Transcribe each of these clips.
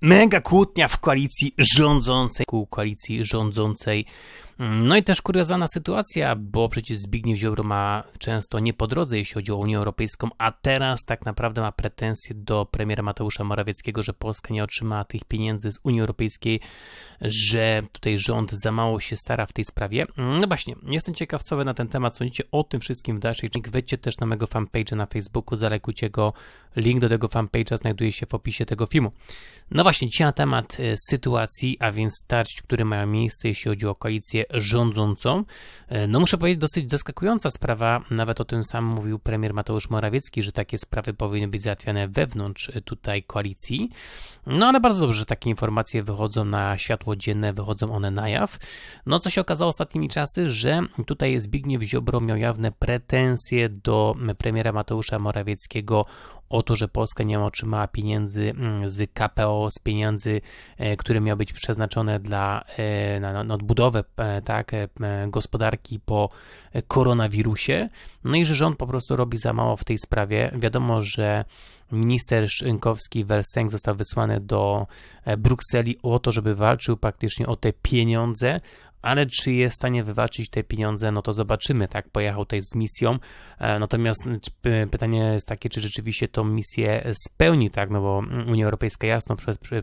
Mega kłótnia w koalicji rządzącej, ku koalicji rządzącej no i też kuriozalna sytuacja, bo przecież Zbigniew Ziobro ma często nie po drodze, jeśli chodzi o Unię Europejską, a teraz tak naprawdę ma pretensje do premiera Mateusza Morawieckiego, że Polska nie otrzymała tych pieniędzy z Unii Europejskiej, że tutaj rząd za mało się stara w tej sprawie. No właśnie, jestem ciekaw, co wy na ten temat sądzicie o tym wszystkim w dalszej części. Wejdźcie też na mego fanpage'a na Facebooku, zalekujcie go. Link do tego fanpage'a znajduje się w opisie tego filmu. No właśnie, dzisiaj na temat e, sytuacji, a więc starć, które mają miejsce, jeśli chodzi o koalicję rządzącą. E, no muszę powiedzieć, dosyć zaskakująca sprawa, nawet o tym sam mówił premier Mateusz Morawiecki, że takie sprawy powinny być załatwiane wewnątrz e, tutaj koalicji. No ale bardzo dobrze, że takie informacje wychodzą na światło dzienne, wychodzą one na jaw. No co się okazało ostatnimi czasy, że tutaj Zbigniew Ziobro miał jawne pretensje do premiera Mateusza Morawieckiego o to, że Polska nie otrzymała pieniędzy mm, z KPO, z pieniędzy, e, które miały być przeznaczone dla, e, na, na odbudowę e, tak, gospodarki po koronawirusie. No i że rząd po prostu robi za mało w tej sprawie. Wiadomo, że minister Szynkowski Welsenk został wysłany do Brukseli o to, żeby walczył praktycznie o te pieniądze, ale czy jest w stanie wywalczyć te pieniądze, no to zobaczymy, tak, pojechał tutaj z misją, e, natomiast pytanie jest takie, czy rzeczywiście tą misję spełni, tak, no bo Unia Europejska jasno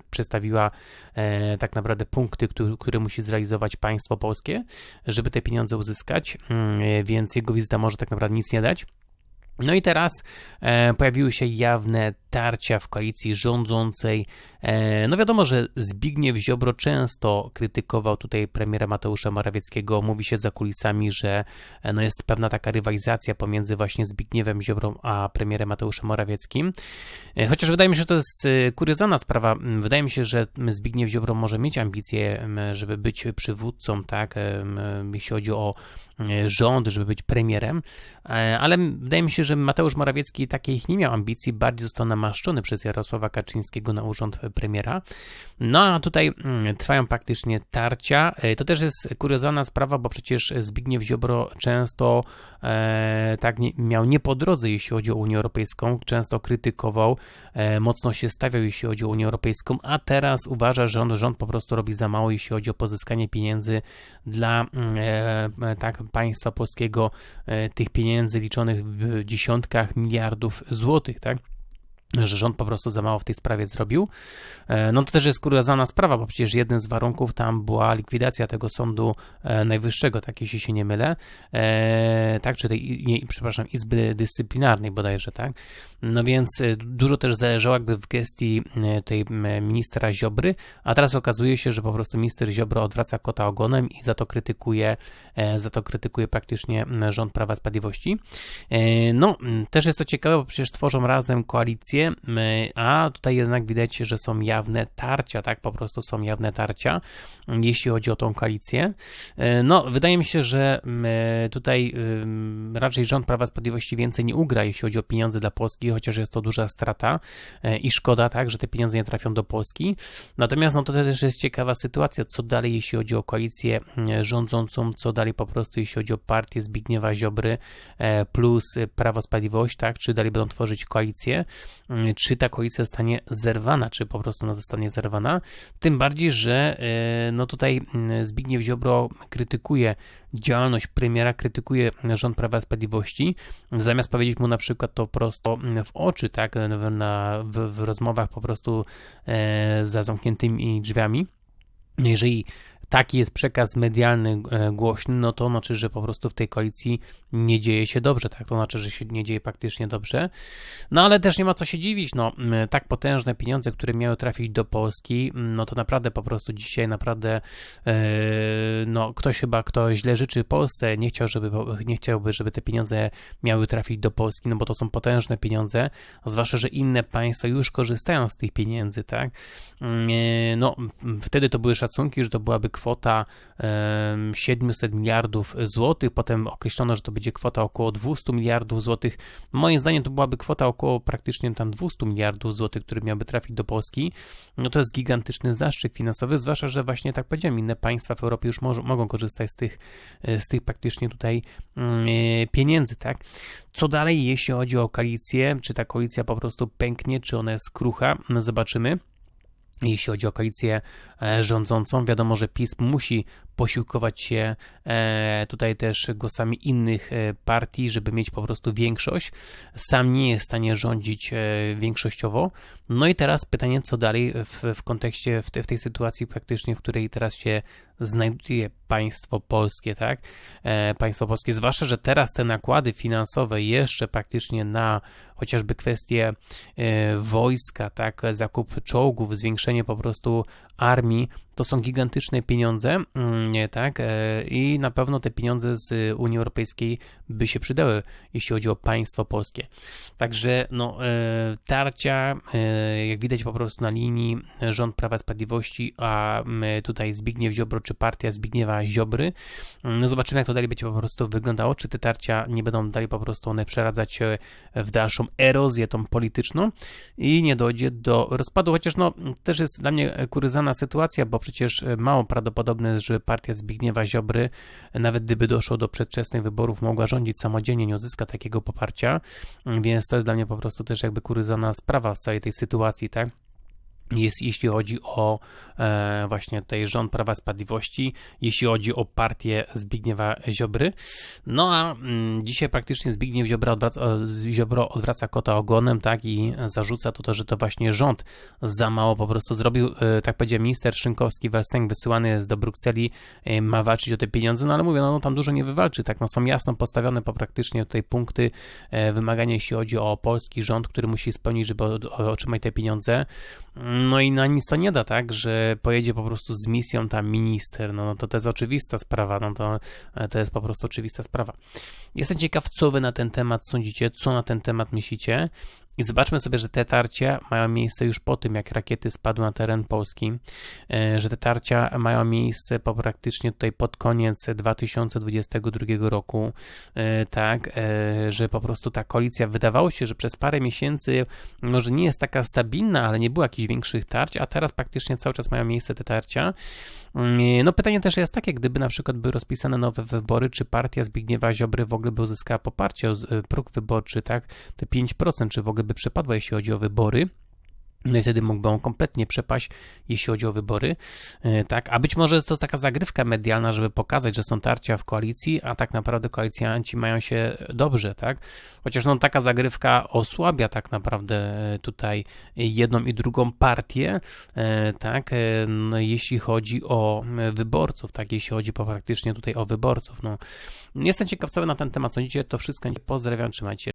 przedstawiła e, tak naprawdę punkty, które musi zrealizować państwo polskie, żeby te pieniądze uzyskać, e, więc jego wizyta może tak naprawdę nic nie dać. No i teraz pojawiły się jawne tarcia w koalicji rządzącej. E, no wiadomo, że Zbigniew Ziobro często krytykował tutaj premiera Mateusza Morawieckiego. Mówi się za kulisami, że e, no jest pewna taka rywalizacja pomiędzy właśnie Zbigniewem Ziobrą a premierem Mateuszem Morawieckim. E, chociaż wydaje mi się, że to jest kuriozalna sprawa. Wydaje mi się, że Zbigniew Ziobro może mieć ambicje, żeby być przywódcą, tak, jeśli chodzi o rząd, żeby być premierem, ale wydaje mi się, że Mateusz Morawiecki takich nie miał ambicji, bardziej został namaszczony przez Jarosława Kaczyńskiego na urząd premiera. No a tutaj mm, trwają praktycznie tarcia. E, to też jest kuriozalna sprawa, bo przecież Zbigniew Ziobro często e, tak nie, miał nie po drodze, jeśli chodzi o Unię Europejską, często krytykował, e, mocno się stawiał, jeśli chodzi o Unię Europejską, a teraz uważa, że on, rząd po prostu robi za mało, jeśli chodzi o pozyskanie pieniędzy dla mm, e, tak państwa polskiego, e, tych pieniędzy liczonych w dziesiątkach miliardów złotych, tak? Że rząd po prostu za mało w tej sprawie zrobił. E, no to też jest kuriozalna sprawa, bo przecież jednym z warunków tam była likwidacja tego Sądu e, Najwyższego, tak jeśli się nie mylę, e, tak, czy tej, nie, przepraszam, Izby Dyscyplinarnej bodajże, tak. No więc dużo też zależało jakby w gestii tej ministra Ziobry, a teraz okazuje się, że po prostu minister Ziobro odwraca kota ogonem i za to krytykuje, za to krytykuje praktycznie rząd Prawa Sprawiedliwości. No, też jest to ciekawe, bo przecież tworzą razem koalicję a tutaj jednak widać, że są jawne tarcia, tak, po prostu są jawne tarcia, jeśli chodzi o tą koalicję. E, no, wydaje mi się, że tutaj raczej rząd Prawa Sprawiedliwości więcej nie ugra, jeśli chodzi o pieniądze dla Polski, chociaż jest to duża strata e, i szkoda, tak, że te pieniądze nie trafią do Polski. Natomiast no to też jest ciekawa sytuacja, co dalej, jeśli chodzi o koalicję rządzącą, co dalej po prostu, jeśli chodzi o partię Zbigniewa Ziobry e, plus Prawo Sprawiedliwość, tak, czy dalej będą tworzyć koalicję. Mm, czy ta koalicja zostanie zerwana, czy po prostu ona zostanie zerwana. Tym bardziej, że e, no tutaj mm, Zbigniew Ziobro krytykuje działalność premiera, krytykuje rząd Prawa i Sprawiedliwości, zamiast powiedzieć mu na przykład to prosto w oczy, tak, na, w, w rozmowach po prostu e, za zamkniętymi drzwiami. Jeżeli taki jest przekaz medialny e, głośny, no to znaczy, że po prostu w tej koalicji nie dzieje się dobrze, tak? To znaczy, że się nie dzieje praktycznie dobrze. No ale też nie ma co się dziwić, no tak potężne pieniądze, które miały trafić do Polski, no to naprawdę po prostu dzisiaj naprawdę e, no ktoś chyba, kto źle życzy Polsce, nie chciał, żeby, nie chciałby, żeby te pieniądze miały trafić do Polski, no bo to są potężne pieniądze, zwłaszcza, że inne państwa już korzystają z tych pieniędzy, tak? E, no wtedy to były szacunki, że to byłaby kwota 700 miliardów złotych, potem określono, że to będzie kwota około 200 miliardów złotych. Moim zdaniem to byłaby kwota około praktycznie tam 200 miliardów złotych, które miałyby trafić do Polski. No to jest gigantyczny zastrzyk finansowy, zwłaszcza, że właśnie tak powiedziałem, inne państwa w Europie już może, mogą korzystać z tych, e, z tych praktycznie tutaj mm, e, pieniędzy, tak? Co dalej, jeśli chodzi o koalicję? Czy ta koalicja po prostu pęknie, czy ona jest krucha? No zobaczymy. Jeśli chodzi o koalicję e, rządzącą. Wiadomo, że PiS musi posiłkować się e, tutaj też głosami innych e, partii, żeby mieć po prostu większość. Sam nie jest w stanie rządzić większościowo. No i teraz pytanie, co dalej w, w kontekście, w, te, w tej sytuacji praktycznie, w której teraz się znajduje państwo polskie, tak? państwo polskie, zwłaszcza, że teraz te nakłady finansowe jeszcze praktycznie na chociażby kwestie wojska, tak? Zakup czołgów, zwiększenie po prostu armii, to są gigantyczne pieniądze, mm, tak? E, I na pewno te pieniądze z Unii Europejskiej by się przydały, jeśli chodzi o państwo polskie. Także no, e, tarcia, e, jak widać po prostu na linii rząd Prawa Sprawiedliwości, a tutaj Zbigniew Ziobro, czy partia Zbigniewa Ziobry. Mm, no zobaczymy, jak to dalej będzie po prostu wyglądało, czy te tarcia nie będą dalej po prostu one przeradzać w dalszą erozję tą polityczną i nie dojdzie do rozpadu, chociaż no też jest dla mnie kuryzana sytuacja, bo przecież e, mało prawdopodobne, że partia Zbigniewa Ziobry, nawet gdyby doszło do przedwczesnych wyborów, mogła rządzić samodzielnie, nie uzyska takiego poparcia, więc to jest dla mnie po prostu też jakby kuryzana sprawa w całej tej sytuacji, tak? Jest, jeśli chodzi o e, właśnie tutaj rząd Prawa Sprawiedliwości, jeśli chodzi o partię Zbigniewa Ziobry. No a mm, dzisiaj praktycznie Zbigniew Ziobro odwraca, Ziobro odwraca kota ogonem, tak, i zarzuca to, to, że to właśnie rząd za mało po prostu zrobił, e, tak powiedział minister Szynkowski, Welsenk wysyłany jest do Brukseli, e, ma walczyć o te pieniądze, no ale mówię, no, no tam dużo nie wywalczy, tak, no są jasno postawione po praktycznie tutaj punkty, e, wymagania, jeśli chodzi o polski rząd, który musi spełnić, żeby otrzymać te pieniądze. No i na nic to nie da, tak, że pojedzie po prostu z misją tam minister, no, no to to jest oczywista sprawa, no to, to jest po prostu oczywista sprawa. Jestem ciekaw, co wy na ten temat sądzicie, co na ten temat myślicie. I zobaczmy sobie, że te tarcia mają miejsce już po tym, jak rakiety spadły na teren Polski, e, że te tarcia mają miejsce po praktycznie tutaj pod koniec 2022 roku, e, tak, e, że po prostu ta koalicja wydawało się, że przez parę miesięcy może nie jest taka stabilna, ale nie było jakichś większych tarć, a teraz praktycznie cały czas mają miejsce te tarcia. No pytanie też jest takie, gdyby na przykład były rozpisane nowe wybory, czy partia Zbigniewa Ziobry w ogóle by uzyskała poparcie, próg wyborczy, tak, te 5%, czy w ogóle by przepadła, jeśli chodzi o wybory. No i wtedy mógłby on kompletnie przepaść, jeśli chodzi o wybory. E, tak, a być może to taka zagrywka medialna, żeby pokazać, że są tarcia w koalicji, a tak naprawdę koalicjanci mają się dobrze, tak? Chociaż no, taka zagrywka osłabia tak naprawdę e, tutaj jedną i drugą partię, e, tak? No, jeśli chodzi o wyborców, tak? Jeśli chodzi po praktycznie tutaj o wyborców. No, jestem ciekaw, co na ten temat sądzicie. To wszystko. Pozdrawiam, trzymajcie.